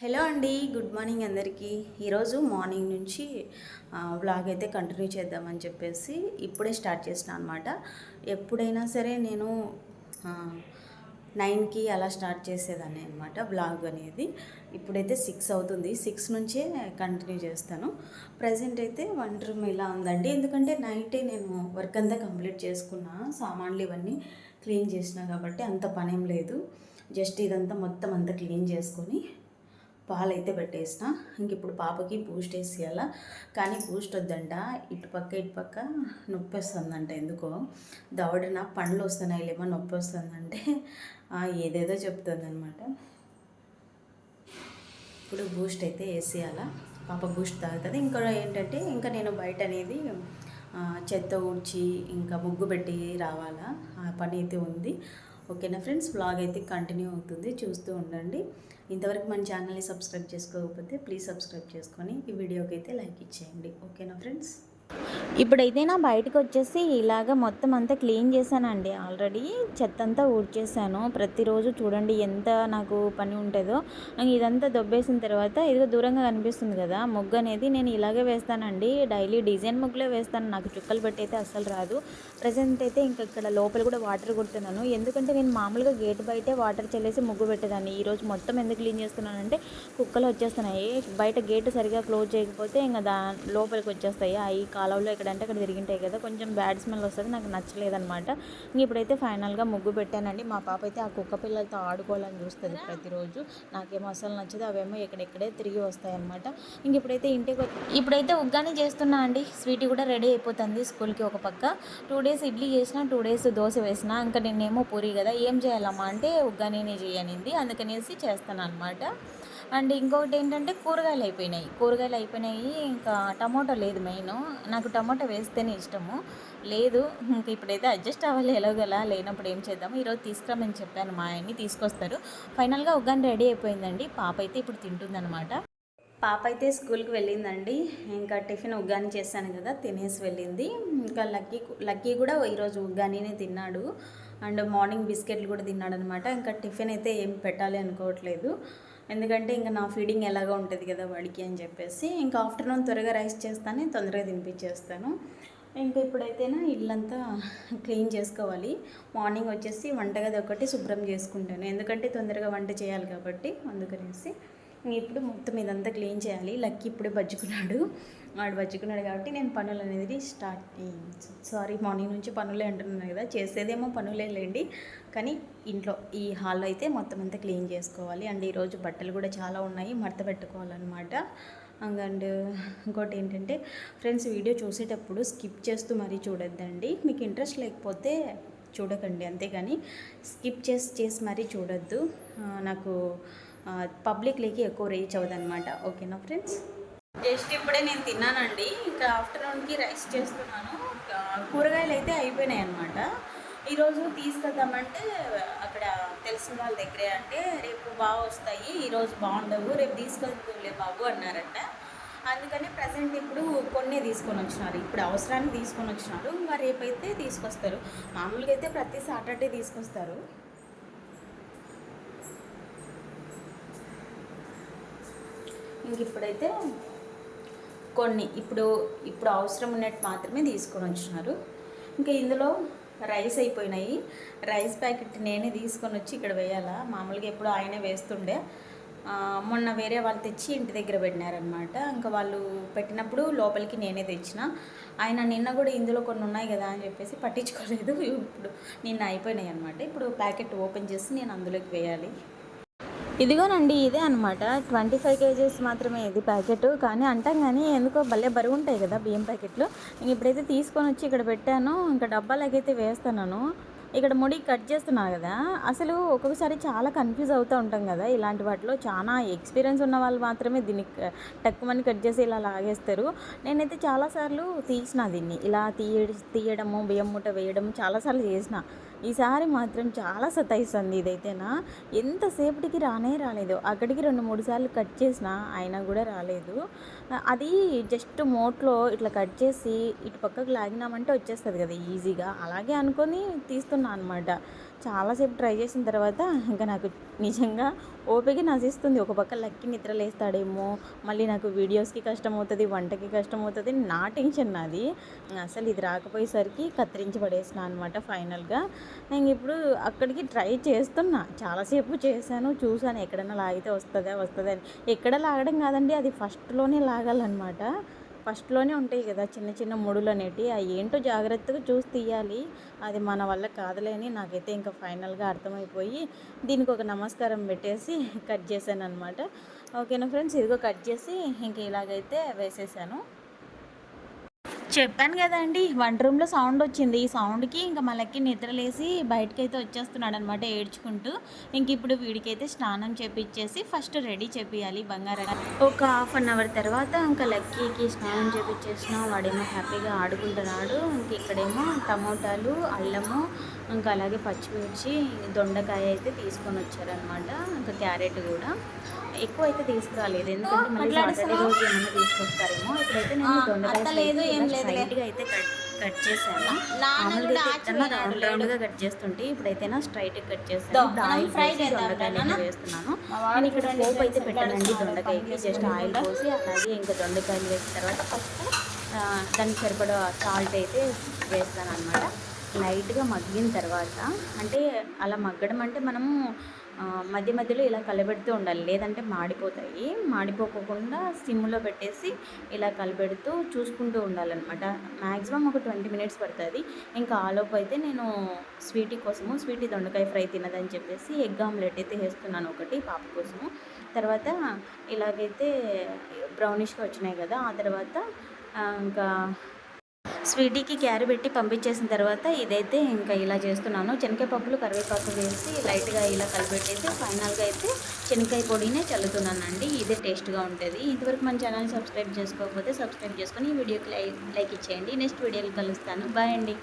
Hello అండి good morning అందరికీ. ఈరోజు మార్నింగ్ నుంచి వ్లాగ్ అయితే కంటిన్యూ చేద్దామని చెప్పేసి ఇప్పుడే స్టార్ట్ చేసిన అనమాట ఎప్పుడైనా సరే నేను నైన్కి అలా స్టార్ట్ చేసేదాన్ని అనమాట వ్లాగ్ అనేది. ఇప్పుడైతే సిక్స్ అవుతుంది. సిక్స్ నుంచే కంటిన్యూ చేస్తాను. ప్రజెంట్ అయితే వన్ రూమ్ ఇలా ఉందండి. ఎందుకంటే నైటే నేను వర్క్ అంతా కంప్లీట్ చేసుకున్నా సామాన్లు ఇవన్నీ క్లీన్ చేసిన కాబట్టి అంత పనేం లేదు. జస్ట్ ఇదంతా మొత్తం అంతా క్లీన్ చేసుకొని పాలైతే పెట్టేసిన ఇంక ఇప్పుడు పాపకి బూస్ట్ వేసేయాల? కానీ బూస్ట్ వద్దంట. ఇటుపక్క ఇటుపక్క నొప్పి వస్తుందంట. ఎందుకో? దవడన పండ్లు వస్తున్నాయి లేమో నొప్పి వస్తుందంటే ఏదేదో చెప్తుందనమాట ఇప్పుడు బూస్ట్ అయితే వేసేయాల? పాప బూస్ట్ తాగుతుంది. ఇంకా ఏంటంటే ఇంకా నేను బయట అనేది చెత్త ఊడ్చి ఇంకా ముగ్గు పెట్టి రావాలా? ఆ పని అయితే ఉంది. ఓకేనా ఫ్రెండ్స్? బ్లాగ్ అయితే కంటిన్యూ అవుతుంది. చూస్తూ ఉండండి. ఇంతవరకు మన ఛానల్ని సబ్స్క్రైబ్ చేసుకోకపోతే ప్లీజ్ సబ్స్క్రైబ్ చేసుకొని ఈ వీడియోకి అయితే లైక్ ఇచ్చేయండి. ఓకేనా ఫ్రెండ్స్? ఇప్పుడైతే నా బయటకు వచ్చేసి ఇలాగ మొత్తం అంతా క్లీన్ చేశానండి. ఆల్రెడీ చెత్త అంతా ఊడ్చేసాను ప్రతిరోజు చూడండి ఎంత నాకు పని ఉంటుందో. ఇదంతా దొబ్బేసిన తర్వాత ఇదిగో దూరంగా కనిపిస్తుంది కదా ముగ్గు అనేది నేను ఇలాగే వేస్తానండి. డైలీ డిజైన్ ముగ్గులే వేస్తాను. నాకు చుక్కలు పెట్టి అయితే అస్సలు రాదు. ప్రజెంట్ అయితే ఇంక ఇక్కడ లోపల కూడా వాటర్ కొడుతున్నాను. ఎందుకంటే నేను మామూలుగా గేట్ బయటే వాటర్ చల్లేసి ముగ్గు పెట్టేదాన్ని. ఈరోజు మొత్తం ఎందుకు క్లీన్ చేస్తున్నానంటే కుక్కలు వచ్చేస్తున్నాయి. బయట గేట్ సరిగా క్లోజ్ చేయకపోతే ఇంకా దా లోపలికి వచ్చేస్తాయి. అవి కాలువలో ఎక్కడంటే అక్కడ తిరిగింటాయి కదా కొంచెం బ్యాడ్ స్మెల్ వస్తుంది నాకు నచ్చలేదనమాట ఇంక ఇప్పుడైతే ఫైనల్గా ముగ్గు పెట్టానండి. మా పాప అయితే ఆ కుక్క పిల్లలతో ఆడుకోవాలని చూస్తుంది ప్రతిరోజు. నాకేమో అసలు నచ్చదు అవేమో ఎక్కడెక్కడే తిరిగి వస్తాయి అనమాట ఇంక ఇప్పుడైతే ఇంటికి వచ్చి- ఇప్పుడైతే ఉగ్గాని చేస్తున్నా అండి. స్వీట్ కూడా రెడీ అయిపోతుంది స్కూల్కి ఒక పక్క. టూ డేస్ ఇడ్లీ చేసిన టూ డేస్ దోశ వేసిన ఇంకా నేనేమో పూరి కదా ఏం చేయాలమ్మా అంటే ఉగ్గానే చేయనింది అందుకనేసి చేస్తాను అనమాట అండ్ ఇంకొకటి ఏంటంటే కూరగాయలు అయిపోయినాయి. కూరగాయలు అయిపోయినాయి. ఇంకా టమాటో లేదు మెయిన్. నాకు టమాటో వేస్తేనే ఇష్టము. లేదు ఇంక ఇప్పుడైతే అడ్జస్ట్ అవ్వాలి ఎలాగలా. లేనప్పుడు ఏం చేద్దాము? ఈరోజు తీసుకురామని చెప్పాను. మా ఆయన్ని తీసుకొస్తారు. ఫైనల్గా ఉగ్గాని రెడీ అయిపోయిందండి. పాప అయితే ఇప్పుడు తింటుందన్నమాట. పాప అయితే స్కూల్కి వెళ్ళిందండి. ఇంకా టిఫిన్ ఉగ్గాని చేశాను కదా తినేసి వెళ్ళింది. ఇంకా లక్కీ లక్కీ కూడా ఈరోజు ఉగ్గానినే తిన్నాడు. అండ్ మార్నింగ్ బిస్కెట్లు కూడా తిన్నాడు అనమాట ఇంకా టిఫిన్ అయితే ఏం పెట్టాలి అనుకోవట్లేదు. ఎందుకంటే ఇంకా నా ఫీడింగ్ ఎలాగో ఉంటుంది కదా వాడికి అని చెప్పేసి ఇంకా ఆఫ్టర్నూన్ త్వరగా రైస్ చేస్తాను తొందరగా తినిపించేస్తాను. ఇంకా ఇప్పుడైతేనా ఇల్లంతా క్లీన్ చేసుకోవాలి. మార్నింగ్ వచ్చేసి వంటగది ఒకటి శుభ్రం చేసుకుంటాను. ఎందుకంటే తొందరగా వంట చేయాలి కాబట్టి అందుకనేసి ఇప్పుడు మొత్తం ఇదంతా క్లీన్ చేయాలి. లక్కీ ఇప్పుడే బజ్జుకున్నాడు. వాడు బజ్జుకున్నాడు కాబట్టి నేను పనులు అనేది స్టార్ట్ సారీ మార్నింగ్ నుంచి పనులే అంటున్నాను కదా. చేసేదేమో పనులే లేండి. కానీ ఇంట్లో ఈ హాల్లో అయితే మొత్తం అంతా క్లీన్ చేసుకోవాలి. అండ్ ఈరోజు బట్టలు కూడా చాలా ఉన్నాయి. మడత పెట్టుకోవాలన్నమాట. అండ్ ఇంకోటి ఏంటంటే ఫ్రెండ్స్ వీడియో చూసేటప్పుడు స్కిప్ చేస్తూ మరీ చూడొద్దండి. మీకు ఇంట్రెస్ట్ లేకపోతే చూడకండి. అంతేగాని స్కిప్ చేసి చేసి మరీ చూడొద్దు. నాకు పబ్లిక్లోకి ఎక్కువ రీచ్ అవ్వదన్నమాట. ఓకేనా ఫ్రెండ్స్ జస్ట్ ఇప్పుడే నేను తిన్నానండి. ఇంకా ఆఫ్టర్నూన్కి రైస్ చేస్తున్నాను. కూరగాయలు అయితే అయిపోయినాయి అనమాట ఈరోజు తీసుకెళ్దామంటే అక్కడ తెలిసిన వాళ్ళ దగ్గరే అంటే రేపు బాగా వస్తాయి ఈరోజు బాగుండవు రేపు తీసుకెళ్తులే బాబు అన్నారంట. అందుకని ప్రజెంట్ ఇప్పుడు కొన్ని తీసుకొని వచ్చినారు. ఇప్పుడు అవసరానికి తీసుకొని వచ్చినారు. ఇంకా రేపైతే తీసుకొస్తారు. మామూలుగా అయితే ప్రతి సాటర్డే తీసుకొస్తారు. ఇంక ఇప్పుడైతే కొన్ని ఇప్పుడు ఇప్పుడు అవసరం ఉన్నట్టు మాత్రమే తీసుకొని వచ్చినారు. ఇంకా ఇందులో రైస్ అయిపోయినాయి. రైస్ ప్యాకెట్ నేనే తీసుకొని వచ్చి ఇక్కడ వేయాలా? మామూలుగా ఎప్పుడు ఆయనే వేస్తుండే. మొన్న వేరే వాళ్ళు తెచ్చి ఇంటి దగ్గర పెట్టినారనమాట ఇంకా వాళ్ళు పెట్టినప్పుడు లోపలికి నేనే తెచ్చిన. ఆయన నిన్న కూడా ఇందులో కొన్ని ఉన్నాయి కదా అని చెప్పేసి పట్టించుకోలేదు. ఇప్పుడు నిన్న అయిపోయినాయి అనమాట ఇప్పుడు ప్యాకెట్ ఓపెన్ చేసి నేను అందులోకి వేయాలి. ఇదిగోనండి ఇదే అనమాట ట్వంటీ ఫైవ్ కేజీస్ మాత్రమే ఇది ప్యాకెట్. కానీ అంటాం కానీ ఎందుకో భలే బరువు ఉంటాయి కదా బియ్యం ప్యాకెట్లు. నేను ఇప్పుడైతే తీసుకొని వచ్చి ఇక్కడ పెట్టాను. ఇంకా డబ్బాలకైతే వేస్తున్నాను ఇక్కడ ముడి కట్ చేస్తున్నాను కదా. అసలు ఒక్కొక్కసారి చాలా కన్ఫ్యూజ్ అవుతూ ఉంటాం కదా. ఇలాంటి వాటిలో చాలా ఎక్స్పీరియన్స్ ఉన్న వాళ్ళు మాత్రమే దీన్ని క- టక్కుమని కట్ చేసి ఇలా లాగేస్తారు. నేనైతే చాలాసార్లు తీసిన దీన్ని. ఇలా తీయ తీయడము బియ్యం మూట వేయడం చాలాసార్లు చేసిన. ఈసారి మాత్రం చాలా సతాయిస్తుంది ఇదైతేనా? ఎంతసేపటికి రానే రాలేదు. అక్కడికి రెండు మూడు సార్లు కట్ చేసిన అయినా కూడా రాలేదు. అది జస్ట్ మోట్లో ఇట్లా కట్ చేసి ఇటు పక్కకు లాగినామంటే వచ్చేస్తుంది కదా ఈజీగా. అలాగే అనుకొని తీస్తున్నా అనమాట చాలాసేపు ట్రై చేసిన తర్వాత ఇంకా నాకు నిజంగా ఓపిక నశిస్తుంది. ఒక పక్క లక్కి నిద్ర లేస్తాడేమో మళ్ళీ నాకు వీడియోస్కి కష్టం అవుతుంది వంటకి కష్టం అవుతుంది నా టెన్షన్ నాది. అసలు ఇది రాకపోయేసరికి కత్తిరించి పడేసిన అనమాట ఫైనల్గా. నేను ఇప్పుడు అక్కడికి ట్రై చేస్తున్నా. చాలాసేపు చేశాను చూశాను ఎక్కడైనా లాగితే వస్తుందా వస్తుందా అని. ఎక్కడ లాగడం కాదండి అది ఫస్ట్లోనే లాగాలన్నమాట. ఫస్ట్లోనే ఉంటాయి కదా చిన్న చిన్న ముడులు అనేటివి. అవి ఏంటో జాగ్రత్తగా చూసి తీయాలి. అది మన వల్ల కాదులేని నాకైతే ఇంకా ఫైనల్గా అర్థమైపోయి దీనికి ఒక నమస్కారం పెట్టేసి కట్ చేశాను అనమాట ఓకేనా ఫ్రెండ్స్? ఇదిగో కట్ చేసి ఇంక ఇలాగైతే వేసేసాను. చెప్పాను కదండి వంట రూమ్లో సౌండ్ వచ్చింది. ఈ సౌండ్కి ఇంకా మళ్ళీ నిద్రలేసి బయటకి అయితే వచ్చేస్తున్నాడు అనమాట ఏడ్చుకుంటూ. ఇంక ఇప్పుడు వీడికైతే స్నానం చేపించేసి ఫస్ట్ రెడీ చేపియాలి బంగారం. ఒక హాఫ్ అన్ అవర్ తర్వాత ఇంకా లక్కీకి స్నానం చేపించేసిన వాడేమో హ్యాపీగా ఆడుకుంటున్నాడు. ఇంక ఇక్కడేమో టమోటాలు అల్లము ఇంకా అలాగే పచ్చిమిర్చి దొండకాయ అయితే తీసుకొని వచ్చారనమాట ఇంకా క్యారెట్ కూడా. ఎక్కువ అయితే తీసుకురాలేదు. ఎందుకంటే మళ్ళీ సాటర్డే రోజు ఏమైనా తీసుకొస్తారేమో. ఇప్పుడైతే నేను దొండకాయ లేదు, ఏం లేదులే. straight గా అయితే కట్ కట్ చేశాను. మామూలుగా అయితే రౌండ్ రౌండ్గా కట్ చేస్తుంటే ఇప్పుడైతే నా స్ట్రైట్ కట్ మనం ఆయిల్ పోసి దొండకాయలు వేస్తున్నాను. నేను ఇక్కడ పోపు అయితే పెట్టానండి దొండకాయకి. Just oil. పోసి అలాగే ఇంకా దొండకాయలు వేసిన తర్వాత ఫస్ట్ దానికి సరిపడా సాల్ట్ అయితే వేస్తాను అనమాట లైట్గా మగ్గిన తర్వాత అంటే అలా మగ్గడం అంటే మనము మధ్య మధ్యలో ఇలా కలబెడుతూ ఉండాలి. లేదంటే మాడిపోతాయి. మాడిపోకుండా సిమ్లో పెట్టేసి ఇలా కలబెడుతూ చూసుకుంటూ ఉండాలన్నమాట. మ్యాక్సిమం ఒక ట్వంటీ మినిట్స్ పడుతుంది. ఇంకా ఆలోపు అయితే నేను స్వీటీ కోసము స్వీటీ దొండకాయ ఫ్రై తినదని చెప్పేసి ఎగ్ ఆమ్లెట్ అయితే వేస్తున్నాను ఒకటి పాప కోసము. తర్వాత ఇలాగైతే బ్రౌనిష్గా వచ్చినాయి కదా ఆ తర్వాత ఇంకా స్వీటీకి క్యారీ పెట్టి పంపించేసిన తర్వాత ఇదైతే ఇంకా ఇలా చేస్తున్నాను. శనగకాయ పప్పులు కరివేపాకు వేసి లైట్గా ఇలా కలిపెట్టేసి ఫైనల్గా అయితే శనగకాయ పొడినే చల్లుతున్నానండి. ఇదే టేస్ట్గా ఉంటుంది. ఇంతవరకు మన ఛానల్ సబ్స్క్రైబ్ చేసుకోకపోతే సబ్స్క్రైబ్ చేసుకొని ఈ వీడియోకి లైక్ లైక్ ఇచ్చేయండి. నెక్స్ట్ వీడియోకి కలుస్తాను. బాయ్ అండి.